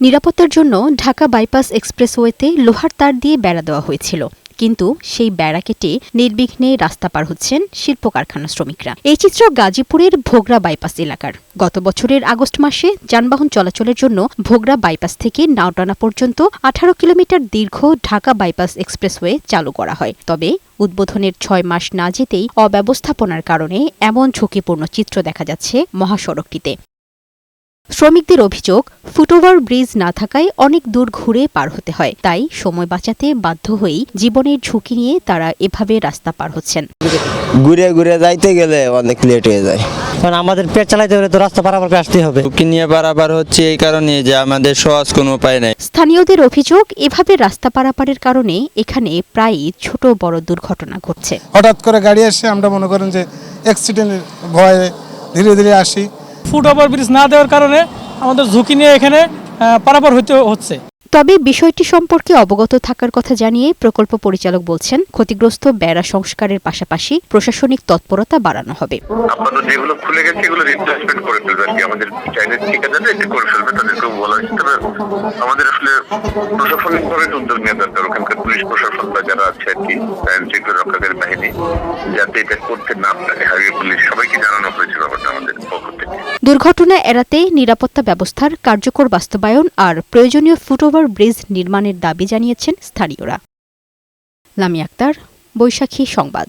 নিরাপত্তার জন্য ঢাকা বাইপাস এক্সপ্রেসওয়েতে লোহার তার দিয়ে বেড়া দেওয়া হয়েছিল। কিন্তু সেই বেড়া কেটে নির্বিঘ্নে রাস্তা পার হচ্ছেন শিল্প কারখানা শ্রমিকরা। এই চিত্র গাজীপুরের ভোগড়া বাইপাস এলাকার। গত বছরের আগস্ট মাসে যানবাহন চলাচলের জন্য ভোগড়া বাইপাস থেকে নাওটানা পর্যন্ত আঠারো কিলোমিটার দীর্ঘ ঢাকা বাইপাস এক্সপ্রেসওয়ে চালু করা হয়। তবে উদ্বোধনের ছয় মাস না যেতেই অব্যবস্থাপনার কারণে এমন ঝুঁকিপূর্ণ চিত্র দেখা যাচ্ছে মহাসড়কটিতে। শ্রমিকদের অভিযোগ ফুটওভার ব্রিজ না থাকায় অনেক দূর ঘুরে পার হতে হয়। তাই সময় বাঁচাতে বাধ্য হয়েই জীবনের ঝুঁকি নিয়ে তারা এভাবে রাস্তা পার হচ্ছেন। ঘুরে ঘুরে যাইতে গেলে অনেক লেট হয়ে যায়। কারণ আমাদের পেট চালাইতে হলে তো রাস্তা পারাপার করে আসতেই হবে। ঝুঁকি নিয়ে পারাপার হচ্ছে এই কারণে যে আমাদের সহজ কোনো উপায় নাই। স্থানীয়দের অভিযোগ এভাবে রাস্তা পারাপারের কারণে এখানে প্রায়ই ছোট বড় দুর্ঘটনা ঘটছে। হঠাৎ করে গাড়ি এসে আমরা মনে করেন যে অ্যাক্সিডেন্টের ভয়ে ধীরে ধীরে আসি। ফুট ওভার ব্রিজ না দেওয়ার কারণে আমাদের ঝুঁকি নিয়ে এখানে পারাপার হতে হচ্ছে। তবে বিষয়টি সম্পর্কে অবগত থাকার কথা জানিয়ে প্রকল্প পরিচালক বলছেন ক্ষতিগ্রস্ত বেড়া সংস্কারের পাশাপাশি প্রশাসনিক তৎপরতা বাড়ানো হবে। যেগুলো খুলে গেছে এগুলো রিপ্লেসমেন্ট করে ফেলবে আর কি। আমাদের চাইনিজ ঠিকাদাররা এটা করে ফেলবে তাদেরকেও বলা হয়েছে। তবে আমাদের আসলে প্রশাসনিক ভাবে উদ্যোগ নেওয়া দরকার। ওখানকার পুলিশ প্রশাসন বা যারা আছে আর কি আইন শৃঙ্খলা রক্ষাকারী দুর্ঘটনা এড়াতে নিরাপত্তা ব্যবস্থার কার্যকর বাস্তবায়ন আর প্রয়োজনীয় ফুটওভার ব্রিজ নির্মাণের দাবি জানিয়েছেন স্থানীয়রা। লামি আক্তার, বৈশাখী সংবাদ।